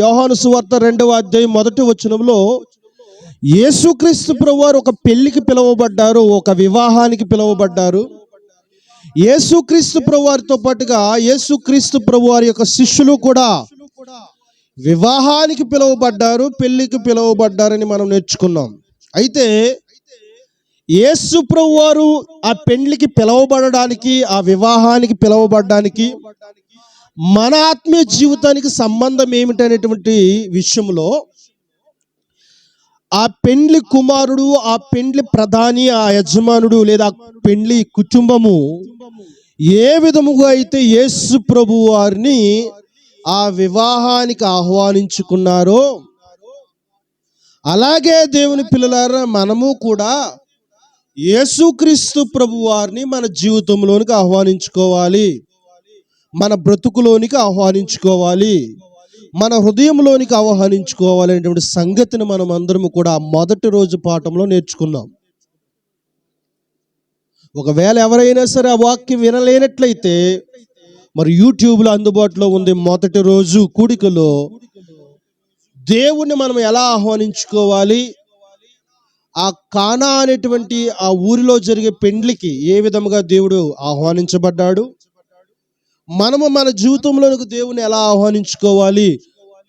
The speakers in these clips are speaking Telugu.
యోహాను సువార్త రెండవ అధ్యాయం మొదటి వచనంలో యేసుక్రీస్తు ప్రభువారు ఒక పెళ్ళికి పిలువబడ్డారు ఒక వివాహానికి పిలువబడ్డారు. యేసుక్రీస్తు ప్రభువారితో పాటుగా యేసుక్రీస్తు ప్రభువారి యొక్క శిష్యులు కూడా వివాహానికి పిలువబడ్డారు పెళ్ళికి పిలువబడ్డారని మనం నేర్చుకున్నాం. అయితే యేసు ప్రభువారు ఆ పెళ్ళికి పిలువబడడానికి ఆ వివాహానికి పిలువబడడానికి మన ఆత్మీయ జీవితానికి సంబంధం ఏమిటనేటువంటి విషయంలో ఆ పెండ్లి కుమారుడు ఆ పెండ్లి ప్రధాని ఆ యజమానుడు లేదా పెండ్లి కుటుంబము ఏ విధముగా అయితే యేసు ప్రభు వారిని ఆ వివాహానికి ఆహ్వానించుకున్నారో అలాగే దేవుని పిల్లలారా మనము కూడా యేసుక్రీస్తు ప్రభు వారిని మన జీవితంలోనికి ఆహ్వానించుకోవాలి. మన బ్రతుకులోనికి ఆహ్వానించుకోవాలి. మన హృదయంలోనికి ఆహ్వానించుకోవాలి అనేటువంటి సంగతిని మనం అందరము కూడా మొదటి రోజు పాఠంలో నేర్చుకున్నాం. ఒకవేళ ఎవరైనా సరే ఆ వాక్యం వినలేనట్లయితే మరి యూట్యూబ్లో అందుబాటులో ఉంది మొదటి రోజు కూడికలో దేవుణ్ణి మనం ఎలా ఆహ్వానించుకోవాలి? ఆ కానా అనేటువంటి ఆ ఊరిలో జరిగే పెండ్లికి ఏ విధముగా దేవుడు ఆహ్వానించబడ్డాడు? మనము మన జీవితంలోనికి దేవుని ఎలా ఆహ్వానించుకోవాలి?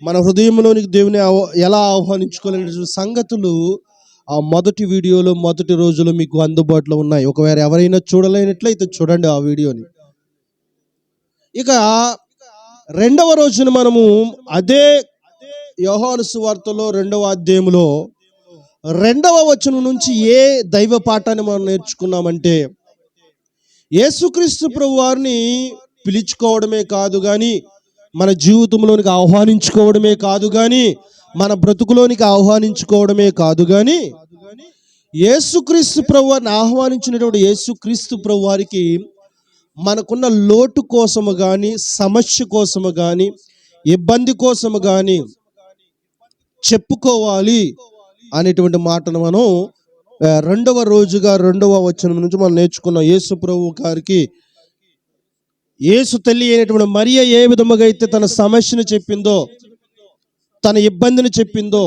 మన హృదయంలోనికి దేవుని ఎలా ఆహ్వానించుకోవాలనే సంగతులు ఆ మొదటి వీడియోలో మొదటి రోజులో మీకు అందుబాటులో ఉన్నాయి. ఒకవేళ ఎవరైనా చూడలేనట్లయితే చూడండి ఆ వీడియోని. ఇక రెండవ రోజున మనము అదే యోహాను సువార్తలో రెండవ అధ్యాయంలో రెండవ వచనం నుంచి ఏ దైవ పాఠాన్ని మనం నేర్చుకున్నామంటే యేసుక్రీస్తు ప్రభు వారిని పిలుచుకోవడమే కాదు కానీ మన జీవితంలోనికి ఆహ్వానించుకోవడమే కాదు కానీ మన బ్రతుకులోనికి ఆహ్వానించుకోవడమే కాదు కానీ యేసుక్రీస్తు ప్రభు వారిని ఆహ్వానించినటువంటి యేసుక్రీస్తు ప్రభు వారికి మనకున్న లోటు కోసము కానీ సమస్య కోసము కానీ ఇబ్బంది కోసము కానీ చెప్పుకోవాలి అనేటువంటి మాటను మనం రెండవ రోజుగా రెండవ వచనం నుంచి మనం నేర్చుకున్నాం యేసు ప్రభు గారికి యేసు తల్లి అయినటువంటి మరియ ఏ విధముగా అయితే తన సమస్యను చెప్పిందో తన ఇబ్బందిని చెప్పిందో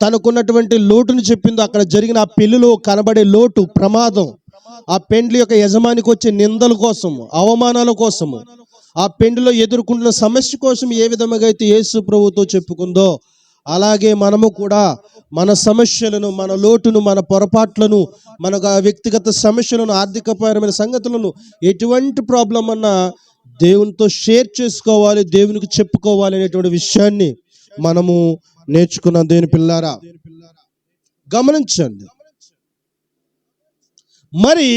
తనకున్నటువంటి లోటును చెప్పిందో అక్కడ జరిగిన ఆ పెళ్ళిలో కనబడే లోటు ప్రమాదం ఆ పెండ్లి యొక్క యజమానికి వచ్చే నిందల కోసం అవమానాల కోసము ఆ పెండ్లిలో ఎదుర్కొంటున్న సమస్య కోసం ఏ విధముగా అయితే యేసు ప్రభుతో చెప్పుకుందో అలాగే మనము కూడా మన సమస్యలను మన లోటును మన పొరపాట్లను మన వ్యక్తిగత సమస్యలను ఆర్థికపరమైన సంగతులను ఎటువంటి ప్రాబ్లం అన్నా దేవునితో షేర్ చేసుకోవాలి దేవునికి చెప్పుకోవాలి అనేటువంటి విషయాన్ని మనము నేర్చుకున్నాం దేని పిల్లారా? గమనించండి. మరి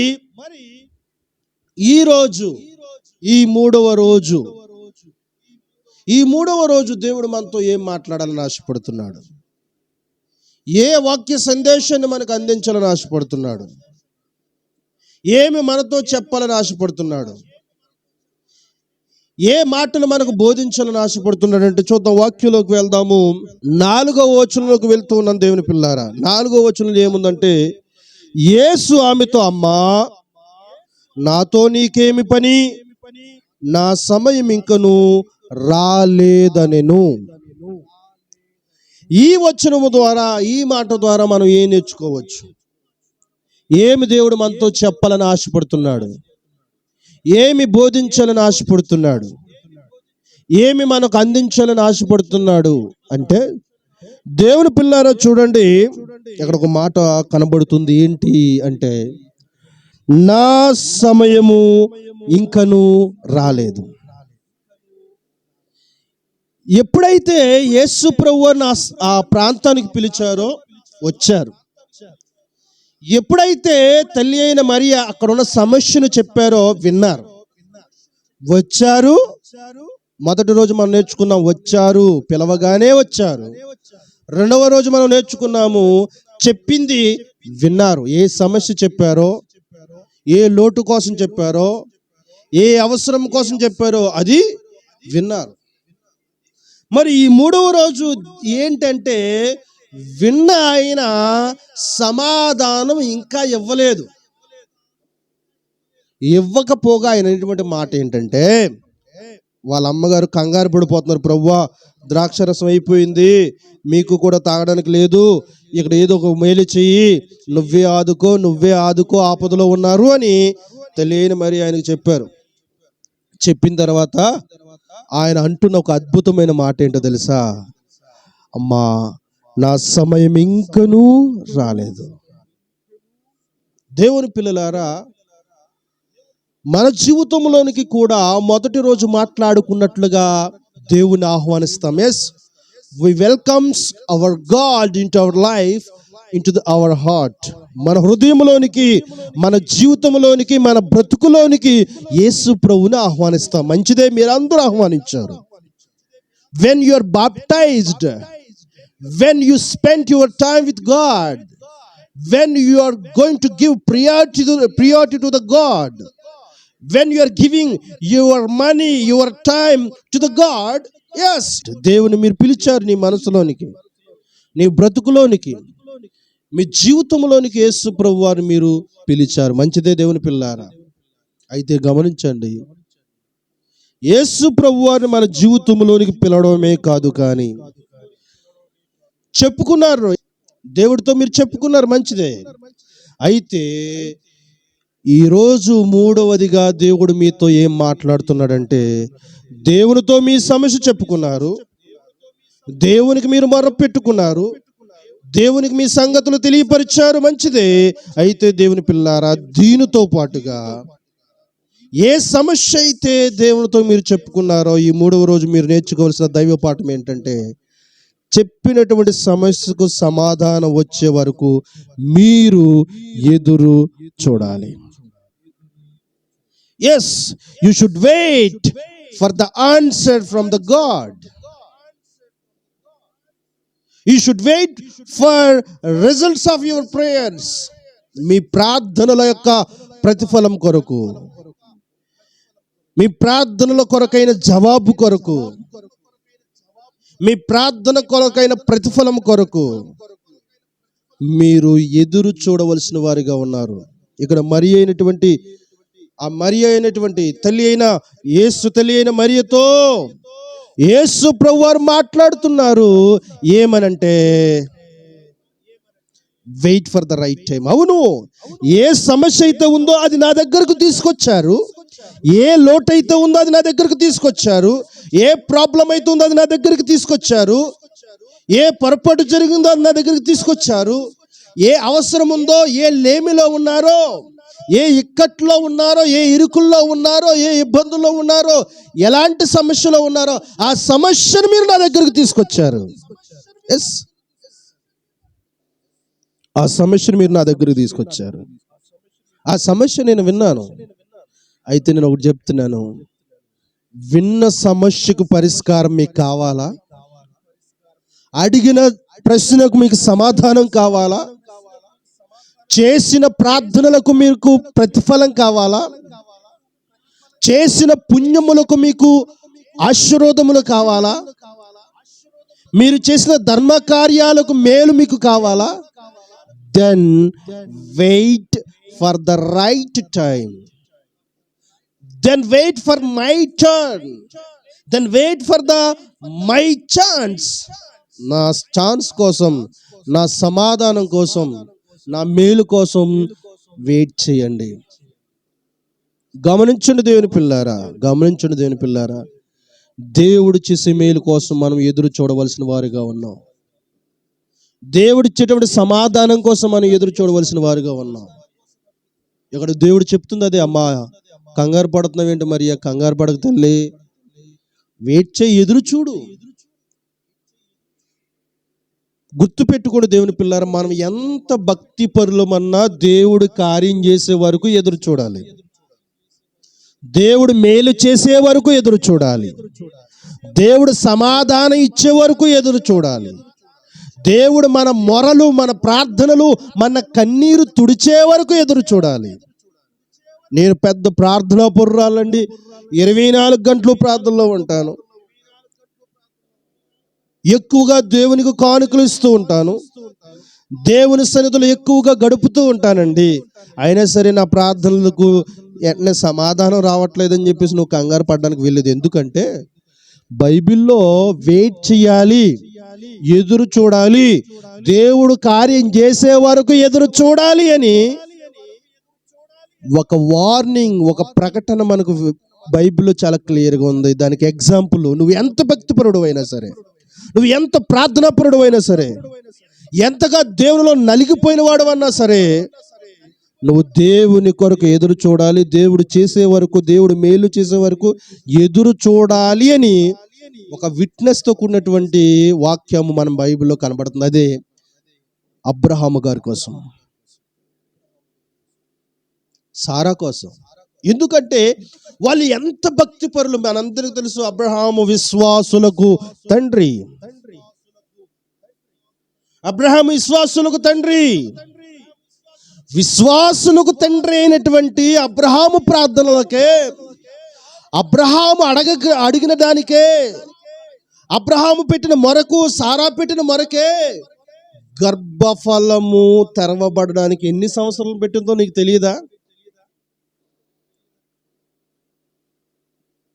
ఈ రోజు ఈ మూడవ రోజు ఈ మూడవ రోజు దేవుడు మనతో ఏం మాట్లాడాలని ఆశపడుతున్నాడు? ఏ వాక్య సందేశాన్ని మనకు అందించాలని ఆశపడుతున్నాడు? ఏమి మనతో చెప్పాలని ఆశపడుతున్నాడు? ఏ మాటలు మనకు బోధించాలని ఆశపడుతున్నాడు అంటే చూద్దాం వాక్యంలోకి వెళ్దాము. నాలుగో వచనంలోకి వెళ్తూ ఉన్నాను దేవుని పిల్లారా. నాలుగో వచనంలో ఏముందంటే యేసు ఆమెతో అమ్మా నాతో నీకేమి పని? నా సమయం ఇంకను రాలేదనెను. ఈ వచనము ద్వారా ఈ మాట ద్వారా మనం ఏం నేర్చుకోవచ్చు? ఏమి దేవుడు మనతో చెప్పాలని ఆశపడుతున్నాడు? ఏమి బోధించాలని ఆశపడుతున్నాడు? ఏమి మనకు అందించాలని ఆశపడుతున్నాడు? అంటే దేవుని పిల్లారా చూడండి ఇక్కడ ఒక మాట కనబడుతుంది. ఏంటి అంటే నా సమయము ఇంకను రాలేదు. ఎప్పుడైతే యేసు ప్రభు ఆ ఆ ప్రాంతానికి పిలిచారో వచ్చారు. ఎప్పుడైతే తల్లి అయిన మరియ అక్కడ ఉన్న సమస్యను చెప్పారో విన్నారు. వచ్చారు. మొదటి రోజు మనం నేర్చుకున్నాం వచ్చారు పిలవగానే వచ్చారు. రెండవ రోజు మనం నేర్చుకున్నాము చెప్పింది విన్నారు. ఏ సమస్య చెప్పారో ఏ లోటు కోసం చెప్పారో ఏ అవసరం కోసం చెప్పారో అది విన్నారు. మరి ఈ మూడవ రోజు ఏంటంటే విన్న ఆయన సమాధానం ఇంకా ఇవ్వలేదు. ఇవ్వకపోగా ఆయన అనేటువంటి మాట ఏంటంటే వాళ్ళ అమ్మగారు కంగారు పడిపోతున్నారు ప్రవ్వా ద్రాక్షరసం అయిపోయింది మీకు కూడా తాగడానికి లేదు ఇక్కడ ఏదో ఒక మేలు చెయ్యి నువ్వే ఆదుకో నువ్వే ఆదుకో ఆపదలో ఉన్నారు అని తెలియని మరి ఆయనకు చెప్పారు. చెప్పిన తర్వాత ఆయన అంటున్న ఒక అద్భుతమైన మాట ఏంటో తెలుసా? అమ్మా నా సమయం ఇంకనూ రాలేదు. దేవుని పిల్లలారా మన జీవితంలోనికి కూడా మొదటి రోజు మాట్లాడుకున్నట్లుగా దేవుని ఆహ్వానిస్తాం. Yes we welcomes our god in our life into our heart మన హృదయంలోనికి మన జీవితంలోనికి మన బ్రతుకులోనికి యేసు ప్రభుని ఆహ్వానిస్తాం. మంచిదే మీరందరూ ఆహ్వానించారు. When you are baptized when you spend your time with god when you are going to give priority priority to the god when you are giving your money your time to the god yes దేవుని మీరు పిలిచారు నీ మనసులోనికి నీ బ్రతుకులోనికి. మీ జీవితంలోనికి యేసు ప్రభు వారు మీరు పిలిచారు. మంచిదే దేవుని పిల్లారా. అయితే గమనించండి. యేసు ప్రభు వారిని మన జీవితంలోనికి పిలవడమే కాదు కానీ చెప్పుకున్నారు. దేవుడితో మీరు చెప్పుకున్నారు. మంచిదే. అయితే ఈరోజు మూడవదిగా దేవుడు మీతో ఏం మాట్లాడుతున్నాడంటే దేవునితో మీ సమస్య చెప్పుకున్నారు. దేవునికి మీరు మొర్ర పెట్టుకున్నారు. దేవునికి మీ సంగతులు తెలియపరిచారు మంచిదే. అయితే దేవుని పిల్లారా దీనితో పాటుగా ఏ సమస్య అయితే దేవునితో మీరు చెప్పుకున్నారో ఈ మూడవ రోజు మీరు నేర్చుకోవాల్సిన దైవ పాఠం ఏంటంటే చెప్పినటువంటి సమస్యకు సమాధానం వచ్చే వరకు మీరు ఎదురు చూడాలి. Yes you should wait for the answer from the god you should wait for results of your prayers మీ ప్రార్థనల యొక్క ప్రతిఫలం కొరకు. మీ ప్రార్థనల కొరకైన జవాబు కొరకు. మీ ప్రార్థన కొరకైన ప్రతిఫలం కొరకు. మీరు ఎదురు చూడవలసిన వారిగా ఉన్నారు. ఇక్కడ మరి అయినటువంటి ఆ మరి అయినటువంటి తల్లి అయిన యేసు తల్లి అయిన మరియతో యేసు ప్రభువారు మాట్లాడుతున్నారు. ఏమనంటే wait for the right time అవును. ఏ సమస్య అయితే ఉందో అది నా దగ్గరకు తీసుకొచ్చారు. ఏ లోటు అయితే ఉందో అది నా దగ్గరకు తీసుకొచ్చారు. ఏ ప్రాబ్లం అయితే ఉందో అది నా దగ్గరికి తీసుకొచ్చారు. ఏ పొరపాటు జరిగిందో అది నా దగ్గరికి తీసుకొచ్చారు. ఏ అవసరం ఉందో ఏ లేమిలో ఉన్నారో ఏ ఇక్కట్లో ఉన్నారో ఏ ఇరుకుల్లో ఉన్నారో ఏ ఇబ్బందుల్లో ఉన్నారో ఎలాంటి సమస్యలో ఉన్నారో ఆ సమస్యను మీరు నా దగ్గరకు తీసుకొచ్చారు. ఎస్ ఆ సమస్యను మీరు నా దగ్గరకు తీసుకొచ్చారు. ఆ సమస్య నేను విన్నాను. అయితే నేను ఒకటి చెప్తున్నాను. విన్న సమస్యకు పరిష్కారం మీకు కావాలా? అడిగిన ప్రశ్నకు మీకు సమాధానం కావాలా? చేసిన ప్రార్థనలకు మీకు ప్రతిఫలం కావాలా? చేసిన పుణ్యములకు మీకు ఆశీర్వాదములు కావాలా? మీరు చేసిన ధర్మ కార్యాలకు మేలు మీకు కావాలా? Then wait for the right time then wait for my turn then wait for the my chance నా ఛాన్స్ కోసం నా సమాధానం కోసం నా మేలు కోసం వెయిట్ చేయండి. గమనించండి దేవుని పిల్లారా గమనించండి దేవుని పిల్లారా. దేవుడు చేసే మేలు కోసం మనం ఎదురు చూడవలసిన వారిగా ఉన్నాం. దేవుడు ఇచ్చేటువంటి సమాధానం కోసం మనం ఎదురు చూడవలసిన వారిగా ఉన్నాం. ఇక్కడ దేవుడు చెప్తుంది అదే అమ్మా కంగారు పడుతున్నావు ఏంటి మరి? కంగారు పడక తల్లి. వెయిట్ చేయి ఎదురు చూడు. గుర్తుపెట్టుకోండి దేవుని పిల్లలు మనం ఎంత భక్తి పరులమన్నా దేవుడు కార్యం చేసే వరకు ఎదురు చూడాలి. దేవుడు మేలు చేసే వరకు ఎదురు చూడాలి. దేవుడు సమాధానం ఇచ్చే వరకు ఎదురు చూడాలి. దేవుడు మన మొరలు మన ప్రార్థనలు మన కన్నీరు తుడిచే వరకు ఎదురు చూడాలి. నేను పెద్ద ప్రార్థనా పుర్రాలండి. ఇరవై నాలుగు గంటలు ప్రార్థనలో ఉంటాను. ఎక్కువగా దేవునికి కానుకలు ఇస్తూ ఉంటాను. దేవుని సన్నిధిలో ఎక్కువగా గడుపుతూ ఉంటానండి. అయినా సరే నా ప్రార్థనలకు వెంటనే సమాధానం రావట్లేదని చెప్పేసి నువ్వు కంగారు పడడానికి వెళ్ళేది ఎందుకంటే బైబిల్లో వెయిట్ చేయాలి ఎదురు చూడాలి దేవుడు కార్యం చేసే వరకు ఎదురు చూడాలి అని ఒక వార్నింగ్ ఒక ప్రకటన మనకు బైబిల్లో చాలా క్లియర్గా ఉంది. దానికి ఎగ్జాంపుల్ నువ్వు ఎంత భక్తిపరుడు అయినా సరే. నువ్వు ఎంత ప్రార్థనాపరుడు అయినా సరే ఎంతగా దేవునిలో నలిగిపోయిన వాడు అన్నా సరే నువ్వు దేవుని కొరకు ఎదురు చూడాలి దేవుడు చేసే వరకు దేవుడు మేలు చేసే వరకు ఎదురు చూడాలి అని ఒక విట్నెస్తో కూడినటువంటి వాక్యం మనం బైబిల్లో కనబడుతుంది. అదే అబ్రహాము గారి కోసం సారా కోసం. ఎందుకంటే వాళ్ళు ఎంత భక్తి పరులు మనందరికీ తెలుసు అబ్రహాము విశ్వాసులకు తండ్రి. అబ్రహాము విశ్వాసులకు తండ్రి. విశ్వాసులకు తండ్రి అయినటువంటి అబ్రహాము ప్రార్థనలకే అబ్రహాము అడగ అడిగిన దానికే అబ్రహాము పెట్టిన మొరకు సారా పెట్టిన మొరకే గర్భఫలము తెరవబడడానికి ఎన్ని సంవత్సరాలు పెట్టిందో నీకు తెలియదా?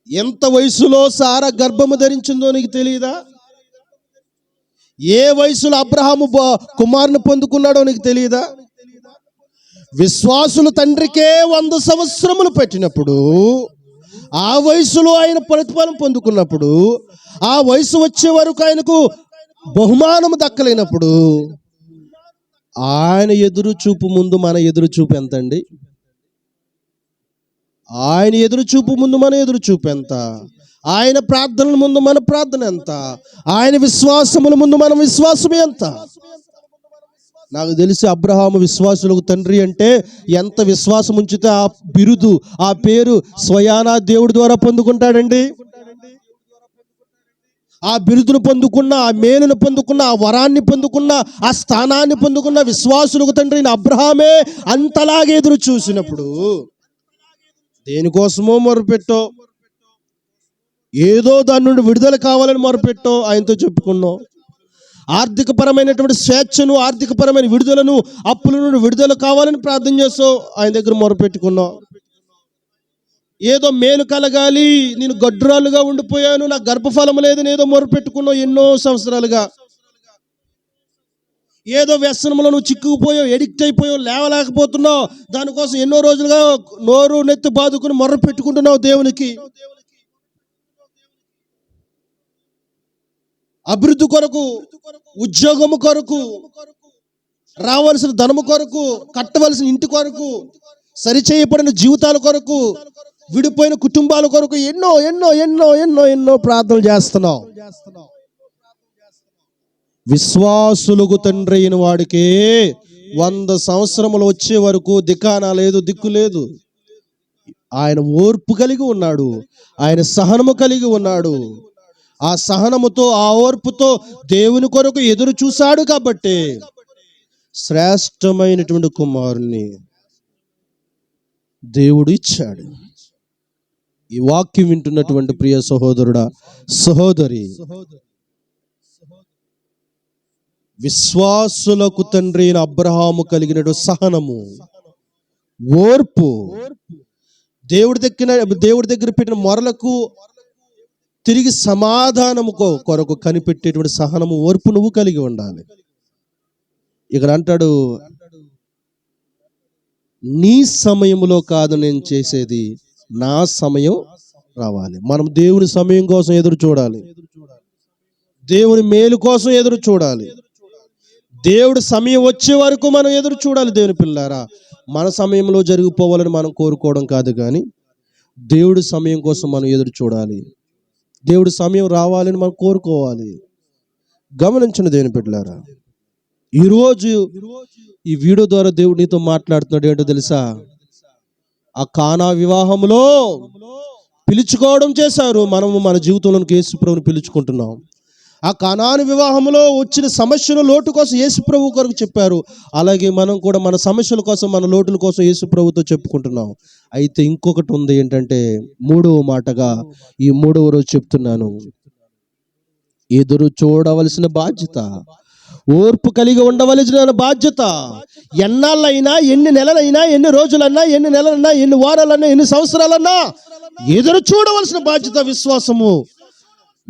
ఎంత వయసులో సారా గర్భము ధరించిందో నీకు తెలియదా ఏ వయసులో అబ్రహాము కుమారుని పొందుకున్నాడో నీకు తెలియదా విశ్వాసులు తండ్రికే వంద సంవత్సరములు పెట్టినప్పుడు ఆ వయసులో ఆయన ప్రతిఫలం పొందుకున్నప్పుడు ఆ వయసు వచ్చే వరకు ఆయనకు బహుమానము దక్కలేనప్పుడు ఆయన ఎదురు చూపు ముందు మన ఎదురు చూపు ఎంతండి? ఆయన ఎదురు చూపు ముందు మన ఎదురు చూపు ఎంత? ఆయన ప్రార్థనల ముందు మన ప్రార్థన ఎంత? ఆయన విశ్వాసముల ముందు మన విశ్వాసం ఎంత? నాకు తెలిసి అబ్రహాము విశ్వాసులకు తండ్రి అంటే ఎంత విశ్వాసం ఉంచితే ఆ బిరుదు ఆ పేరు స్వయానా దేవుడి ద్వారా పొందుకుంటాడండి. ఆ బిరుదును పొందుకున్న ఆ మేలును పొందుకున్న ఆ వరాన్ని పొందుకున్న ఆ స్థానాన్ని పొందుకున్న విశ్వాసులకు తండ్రి అబ్రహామే అంతలాగే ఎదురు చూసినప్పుడు దేనికోసమో మొరపెట్టో? ఏదో దాని నుండి విడుదల కావాలని మొరపెట్టో? ఆయనతో చెప్పుకున్నాం. ఆర్థికపరమైనటువంటి స్వేచ్ఛను ఆర్థికపరమైన విడుదలను అప్పుల నుండి విడుదల కావాలని ప్రార్థన చేస్తావు ఆయన దగ్గర మొరపెట్టుకున్నావు ఏదో మేలు కలగాలి నేను గడ్రాలుగా ఉండిపోయాను నా గర్భఫలం లేదని ఏదో మొరపెట్టుకున్నావు ఎన్నో సంవత్సరాలుగా. ఏదో వ్యసనంలో నువ్వు చిక్కుకుపోయావు ఎడిక్ట్ అయిపోయావు లేవలేకపోతున్నావు. దానికోసం ఎన్నో రోజులుగా నోరు నెత్తి బాదుకుని మొర్ర పెట్టుకుంటున్నావు దేవునికి. అభివృద్ధి కొరకు ఉద్యోగము కొరకు రావాల్సిన ధనము కొరకు కట్టవలసిన ఇంటి కొరకు సరిచేయబడిన జీవితాల కొరకు విడిపోయిన కుటుంబాల కొరకు ఎన్నో ఎన్నో ఎన్నో ఎన్నో ఎన్నో ప్రార్థనలు చేస్తున్నావు. విశ్వాసులకు తండ్రి అయిన వాడికే వంద సంవత్సరములు వచ్చే వరకు దికానా లేదు దిక్కు లేదు. ఆయన ఓర్పు కలిగి ఉన్నాడు ఆయన సహనము కలిగి ఉన్నాడు. ఆ సహనముతో ఆ ఓర్పుతో దేవుని కొరకు ఎదురు చూశాడు కాబట్టి శ్రేష్టమైనటువంటి కుమారుని దేవుడు ఇచ్చాడు. ఈ వాక్యం వింటున్నటువంటి ప్రియ సహోదరుడా సహోదరి విశ్వాసులకు తండ్రి అయిన అబ్రహాము కలిగిన సహనము ఓర్పు దేవుడి దగ్గర దేవుడి దగ్గర పెట్టిన మొరలకు తిరిగి సమాధానము కొరకు కనిపెట్టేటువంటి సహనము ఓర్పు నువ్వు కలిగి ఉండాలి. ఇక్కడ అంటాడు నీ సమయంలో కాదు నేను చేసేది నా సమయం రావాలి. మనం దేవుని సమయం కోసం ఎదురు చూడాలి. దేవుని మేలు కోసం ఎదురు చూడాలి. దేవుడు సమయం వచ్చే వరకు మనం ఎదురు చూడాలి దేవుని పిల్లారా. మన సమయంలో జరిగిపోవాలని మనం కోరుకోవడం కాదు కానీ దేవుడి సమయం కోసం మనం ఎదురు చూడాలి. దేవుడి సమయం రావాలని మనం కోరుకోవాలి. గమనించిన దేవుని బిడ్డలారా ఈరోజు ఈ వీడియో ద్వారా దేవుడు నీతో మాట్లాడుతున్నాడు ఏంటో తెలుసా? ఆ కానా వివాహంలో పిలుచుకోవడం చేశారు. మనము మన జీవితంలోకి యేసుప్రభుని పిలుచుకుంటున్నాం. ఆ కానాను వివాహంలో వచ్చిన సమస్యల లోటు కోసం యేసుప్రభు కొరకు చెప్పారు. అలాగే మనం కూడా మన సమస్యల కోసం మన లోటుల కోసం యేసుప్రభుతో చెప్పుకుంటున్నాం. అయితే ఇంకొకటి ఉంది ఏంటంటే మూడవ మాటగా ఈ మూడవ రోజు చెప్తున్నాను. ఎదురు చూడవలసిన బాధ్యత ఓర్పు కలిగి ఉండవలసిన బాధ్యత ఎన్నాళ్ళైనా ఎన్ని నెలలైనా ఎన్ని రోజులన్నా ఎన్ని నెలలన్నా ఎన్ని వారాలన్నా ఎన్ని సంవత్సరాలన్నా ఎదురు చూడవలసిన బాధ్యత విశ్వాసము.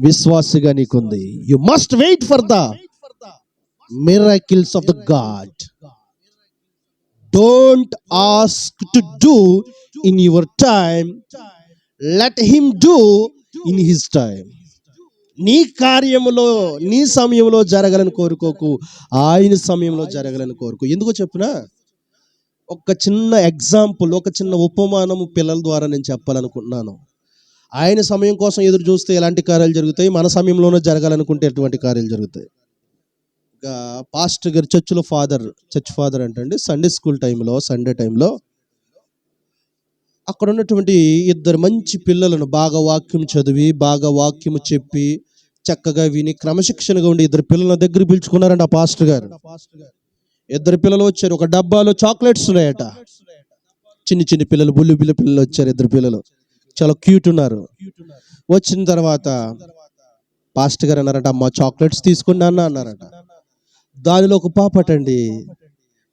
విశ్వాసిగా నీకుంది. You must wait for the miracles of the god don't ask to do in your time let him do in his time నీ కార్యములో నీ సమయంలో జరగాలని కోరుకోకు. ఆయన సమయంలో జరగాలని కోరుకో. ఎందుకో చెప్పునా? ఒక చిన్న ఎగ్జాంపుల్ ఒక చిన్న ఉపమానము పిల్లల ద్వారా నేను చెప్పాలనుకుంటున్నాను. ఆయన సమయం కోసం ఎదురు చూస్తే ఎలాంటి కార్యాలు జరుగుతాయి? మన సమయంలోనే జరగాలనుకుంటే ఎటువంటి కార్యాలు జరుగుతాయి? ఇంకా పాస్టర్ గారు చర్చిలో ఫాదర్ చర్చ్ ఫాదర్ అంటే సండే స్కూల్ టైంలో సండే టైంలో అక్కడ ఉన్నటువంటి ఇద్దరు మంచి పిల్లలను బాగా వాక్యం చదివి బాగా వాక్యం చెప్పి చక్కగా విని క్రమశిక్షణగా ఉండి ఇద్దరు పిల్లల దగ్గర పిలుచుకున్నారంట ఆ పాస్టర్ గారు. ఇద్దరు పిల్లలు వచ్చారు. ఒక డబ్బాలో చాక్లెట్స్ ఉన్నాయట. చిన్ని చిన్ని పిల్లలు బుల్లి బిల్లి పిల్లలు వచ్చారు ఇద్దరు పిల్లలు. చాలా క్యూట్ ఉన్నారు. వచ్చిన తర్వాత పాస్టర్ గారు అన్నారట అమ్మ చాక్లెట్స్ తీసుకున్నా అన్న అన్నారట. దానిలో ఒక పాపటండి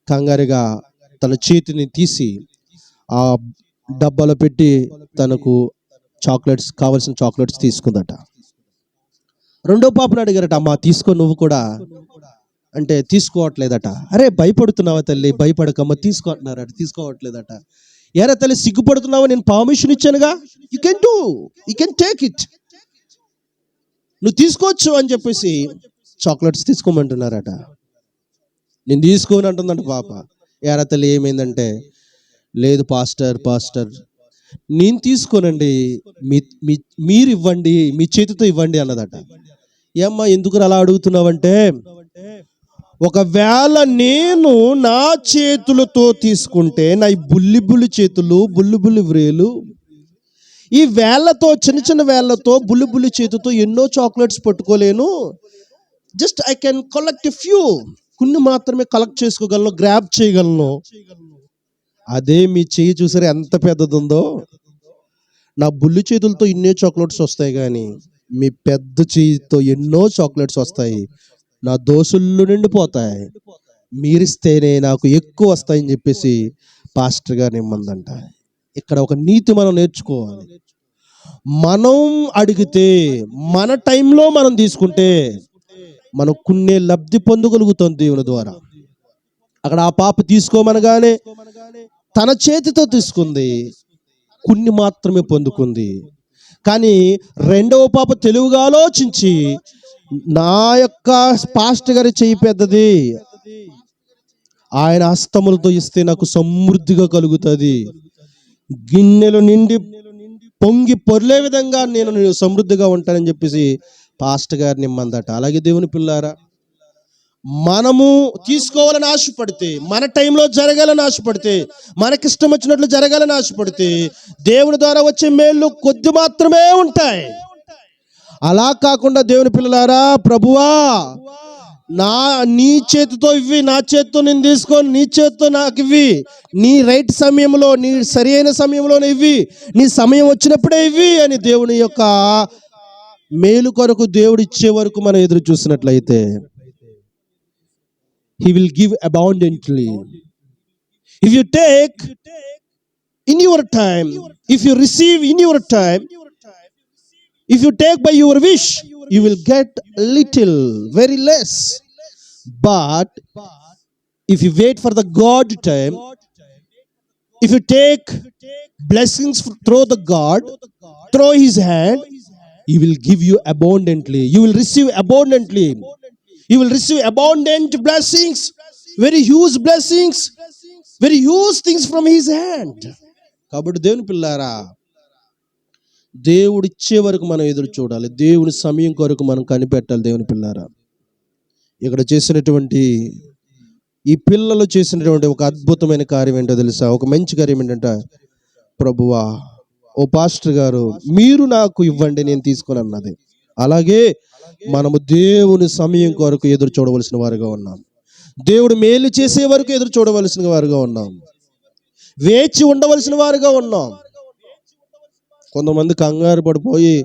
కంగారుగా తన చేతిని తీసి ఆ డబ్బాలో పెట్టి తనకు చాక్లెట్స్ కావలసిన చాక్లెట్స్ తీసుకుందట. రెండో పాపను అడిగారట అమ్మా తీసుకో నువ్వు కూడా. అంటే తీసుకోవట్లేదట. అరే భయపడుతున్నావా తల్లి? భయపడకమ్మ తీసుకో అంటున్నారట తీసుకోవట్లేదట. ఎరా తల్లి సిగ్గుపడుతున్నావో? నేను permission ఇచ్చానుగా? You can do you can take it నువ్వు తీసుకోవచ్చు అని చెప్పేసి చాక్లెట్స్ తీసుకోమంటున్నారట. నేను తీసుకోని అంటుందంట పాప. ఎరా తల్లి ఏమైందంటే లేదు పాస్టర్ పాస్టర్ నేను తీసుకోనండి. మీ- మీరు ఇవ్వండి మీ చేతితో ఇవ్వండి అన్నదట. ఏమ్మా ఎందుకు అలా అడుగుతున్నావంటే ఒకవేళ నేను నా చేతులతో తీసుకుంటే నా ఈ బుల్లి బుల్లి చేతులు బుల్లి బుల్లి వ్రేలు ఈ వేళ్ళతో చిన్న చిన్న వేళ్ళతో బుల్లి బుల్లి చేతితో ఎన్నో chocolates పట్టుకోలేను. Just I can collect few కొన్ని మాత్రమే కలెక్ట్ చేసుకోగలను గ్రాప్ చేయగలను. అదే మీ చెయ్యి చూసారు ఎంత పెద్దది ఉందో నా బుల్లి చేతులతో ఎన్నో చాక్లెట్స్ వస్తాయి కానీ మీ పెద్ద చేయితో ఎన్నో చాక్లెట్స్ వస్తాయి. నా దోసుళ్ళు నిండిపోతాయి. మీరిస్తేనే నాకు ఎక్కువ వస్తాయని చెప్పేసి పాస్టర్ గారు నిమ్మందంట ఇక్కడ ఒక నీతి మనం నేర్చుకోవాలి. మనం అడిగితే మన టైంలో మనం తీసుకుంటే మనం లబ్ధి పొందగలుగుతాం దేవుని ద్వారా. అక్కడ ఆ పాప తీసుకోమనగానే తన చేతితో తీసుకుంది. కొన్ని మాత్రమే పొందుకుంది. కానీ రెండవ పాప తెలుగుగా ఆలోచించి నా యొక్క పాస్ట్ గారి చెయ్యి పెద్దది. ఆయన హస్తములతో ఇస్తే నాకు సమృద్ధిగా కలుగుతుంది. గిన్నెలు నిండి పొంగి పొర్లే విధంగా నేను నేను సమృద్ధిగా ఉంటానని చెప్పేసి పాస్ట్ గారిని మందట అలాగే దేవుని పిల్లారా మనము తీసుకోవాలని ఆశపడితే మన టైంలో జరగాలని ఆశపడితే మనకిష్టం వచ్చినట్లు జరగాలని ఆశపడితే దేవుని ద్వారా వచ్చే మేళ్ళు కొద్ది మాత్రమే ఉంటాయి. అలా కాకుండా దేవుని పిల్లలారా ప్రభువా నా నీ చేతితో ఇవ్వి నా చేతితో నేను తీసుకొని నీ చేతితో నాకు ఇవ్వి. నీ రైట్ సమయంలో నీ సరి అయిన సమయంలోనే ఇవ్వి. నీ సమయం వచ్చినప్పుడే ఇవ్వి అని దేవుని యొక్క మేలు కొరకు దేవుడు ఇచ్చే వరకు మనం ఎదురు చూసినట్లయితే he will give abundantly if you take in your time if you receive in your time if you take by your wish, you will get little, very less. But if you wait for the God time, if you take blessings through the God, through His hand, He will give you abundantly. You will receive abundantly. You will receive abundant blessings, very huge blessings, very huge things from His hand. కాబట్టి దేవుని పిల్లారా దేవుడు ఇచ్చే వరకు మనం ఎదురు చూడాలి. దేవుని సమయం కొరకు మనం కనిపెట్టాలి దేవుని పిల్లారా. ఇక్కడ చేసినటువంటి ఈ పిల్లలు చేసినటువంటి ఒక అద్భుతమైన కార్యం ఏంటో తెలుసా? ఒక మంచి కార్యం ఏంటంటే ప్రభువా ఓ పాస్టర్ గారు మీరు నాకు ఇవ్వండి నేను తీసుకుని అన్నది. అలాగే మనము దేవుని సమయం కొరకు ఎదురు చూడవలసిన వారుగా ఉన్నాం. దేవుడు మేలు చేసే వరకు ఎదురు చూడవలసిన వారుగా ఉన్నాం. వేచి ఉండవలసిన వారుగా ఉన్నాం. కొంతమంది కంగారు పడిపోయి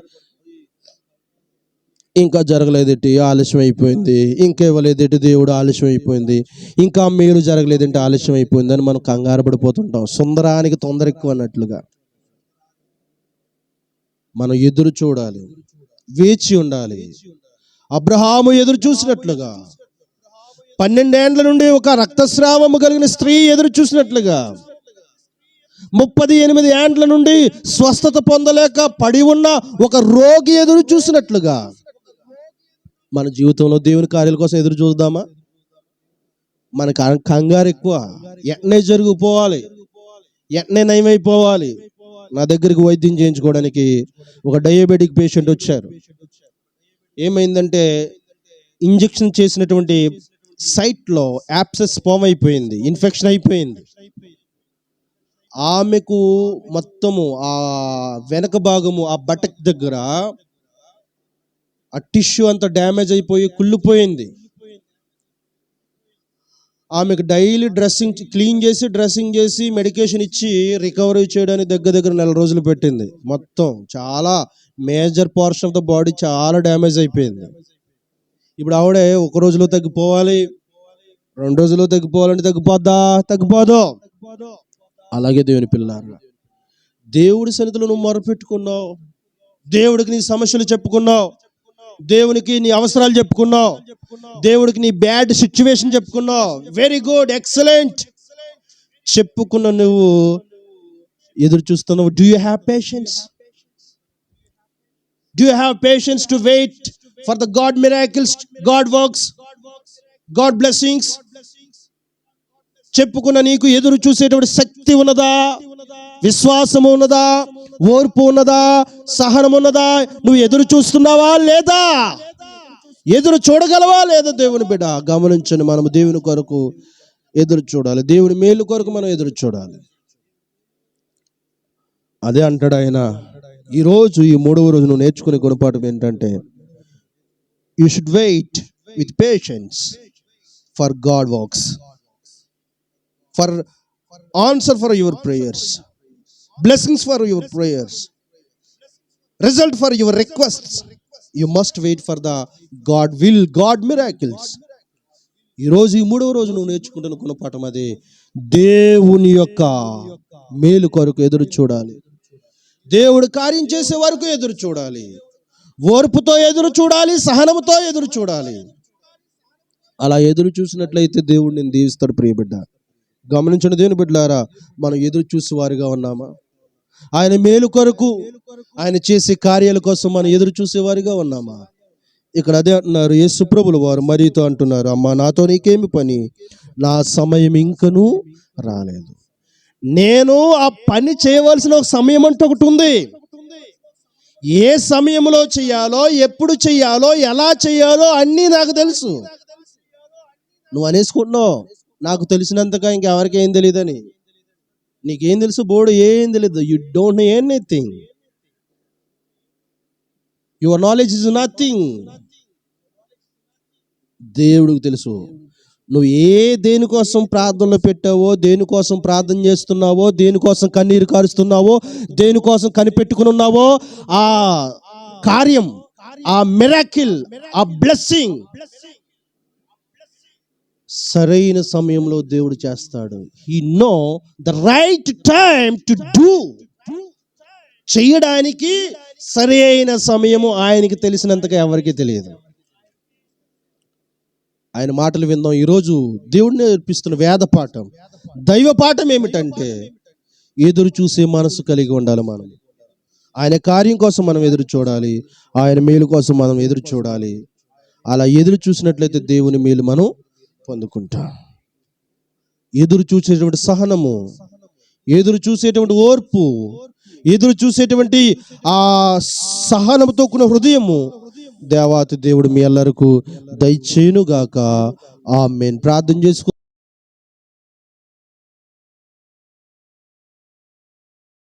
ఇంకా జరగలేదేంటి ఆలస్యం అయిపోయింది. ఇంకా ఇవ్వలేదేంటి దేవుడు ఆలస్యం అయిపోయింది. ఇంకా మేలు జరగలేదంటే ఆలస్యం అయిపోయింది అని మనం కంగారు పడిపోతుంటాం. సుందరానికి తొందర ఎక్కువ అన్నట్లుగా. మనం ఎదురు చూడాలి. వేచి ఉండాలి. అబ్రహాము ఎదురు చూసినట్లుగా. పన్నెండేండ్ల నుండి ఒక రక్తస్రావము కలిగిన స్త్రీ ఎదురు చూసినట్లుగా. ముప్పది ఎనిమిది ఏండ్ల నుండి స్వస్థత పొందలేక పడి ఉన్న ఒక రోగి ఎదురు చూసినట్లుగా. మన జీవితంలో దేవుని కార్యాల కోసం ఎదురు చూద్దామా? మనకు కంగారు ఎక్కువ. ఎట్నే జరిగిపోవాలి? ఎట్నే నయమైపోవాలి? నా దగ్గరికి వైద్యం చేయించుకోవడానికి ఒక డయాబెటిక్ పేషెంట్ వచ్చారు. ఏమైందంటే ఇంజెక్షన్ చేసినటువంటి సైట్లో యాప్సెస్ ఫామ్ అయిపోయింది ఇన్ఫెక్షన్ అయిపోయింది. ఆమెకు మొత్తము ఆ వెనక భాగము ఆ బటక్ దగ్గర ఆ టిష్యూ అంత డ్యామేజ్ అయిపోయి కుళ్ళిపోయింది. ఆమెకు డైలీ డ్రెస్సింగ్ క్లీన్ చేసి డ్రెస్సింగ్ చేసి మెడికేషన్ ఇచ్చి రికవరీ చేయడానికి దగ్గర దగ్గర నెల రోజులు పెట్టింది. మొత్తం చాలా major portion of the body చాలా డ్యామేజ్ అయిపోయింది. ఇప్పుడు ఆవిడే ఒక రోజులో తగ్గిపోవాలి రెండు రోజుల్లో తగ్గిపోవాలంటే తగ్గిపోద్దా? తగ్గిపోదు. అలాగే దేవుని పిల్లారా దేవుడి సన్నిధిలో నువ్వు మొరపెట్టుకున్నావు దేవుడికి నీ సమస్యలు చెప్పుకున్నావు. దేవునికి నీ అవసరాలు చెప్పుకున్నావు. దేవుడికి నీ బ్యాడ్ సిచ్యువేషన్ చెప్పుకున్నావు. వెరీ గుడ్ ఎక్సలెంట్ చెప్పుకున్న నువ్వు ఎదురు చూస్తున్నావు do you have patience do you have patience to wait for the god miracles god works god blessings చెప్పుకున్న నీకు ఎదురు చూసేటువంటి శక్తి ఉన్నదా? విశ్వాసం ఉన్నదా? ఓర్పు ఉన్నదా? సహనం ఉన్నదా? నువ్వు ఎదురు చూస్తున్నావా లేదా? ఎదురు చూడగలవా లేదా దేవుని బిడ్డ? గమనించండి మనం దేవుని కొరకు ఎదురు చూడాలి. దేవుని మేలు కొరకు మనం ఎదురు చూడాలి. అదే అంటాడు ఆయన ఈరోజు ఈ మూడవ రోజు నువ్వు నేర్చుకునే గుణపాఠం ఏంటంటే you should wait with patience for god walks for answer for your prayers blessings for your prayers result for your requests you must wait for the god will god miracles ఈరోజు ఈ మూడవ రోజు నువ్వు నేర్చుకుంటున్న గుణపాఠం అది. దేవుని యొక్క మేలు కొరకు ఎదురు చూడాలి. దేవుడు కార్యం చేసే వరకు ఎదురు చూడాలి. ఓర్పుతో ఎదురు చూడాలి సహనముతో ఎదురు చూడాలి. అలా ఎదురు చూసినట్లయితే దేవుడు నేను దీవిస్తాడు ప్రియబిడ్డ. గమనించిన దేవుని బిడ్డలారా మనం ఎదురు చూసి వారిగా ఉన్నామా? ఆయన మేలు కొరకు ఆయన చేసే కార్యాల కోసం మనం ఎదురు చూసేవారిగా ఉన్నామా? ఇక్కడ అదే అంటున్నారు ఏ సుప్రభుల వారు మరీతో అంటున్నారు అమ్మా నాతో నీకేమి పని? నా సమయం ఇంకనూ రాలేదు. నేను ఆ పని చేయవలసిన ఒక సమయం అంటే ఒకటి ఉంది. ఏ సమయంలో చేయాలో ఎప్పుడు చెయ్యాలో ఎలా చేయాలో అన్నీ నాకు తెలుసు. నువ్వు అనేసుకుంటున్నావు. నాకు తెలిసినంతగా ఇంకెవరికి ఏం తెలియదని నీకేం తెలుసు? బోర్డు ఏం తెలియదు you don't know anything your knowledge is nothing దేవుడికి తెలుసు. నువ్వు ఏ దేనికోసం ప్రార్థనలో పెట్టావో దేనికోసం ప్రార్థన చేస్తున్నావో దేనికోసం కన్నీరు కారుస్తున్నావో దేనికోసం కనిపెట్టుకుని ఉన్నావో ఆ కార్యం ఆ మిరాకిల్ ఆ బ్లెస్సింగ్ సరైన సమయంలో దేవుడు చేస్తాడు. He know the right time to do చేయడానికి సరైన సమయము ఆయనకి తెలిసినంతగా ఎవరికీ తెలియదు. ఆయన మాటలు విందాం. ఈరోజు దేవుడు నేర్పిస్తున్న వేద పాఠం. దైవ పాఠం ఏమిటంటే ఎదురు చూసే మనసు కలిగి ఉండాలి మనం. ఆయన కార్యం కోసం మనం ఎదురు చూడాలి. ఆయన మేలు కోసం మనం ఎదురు చూడాలి. అలా ఎదురు చూసినట్లయితే దేవుని మేలు మనం పొందుకుంటా. ఎదురు చూసేటువంటి సహనము ఎదురు చూసేటువంటి ఓర్పు ఎదురు చూసేటువంటి ఆ సహనముతో కూడిన హృదయము దేవాతి దేవుడు మీ అందరకు దయచేయునుగాక. ఆమెన్. ప్రార్థన చేసుకో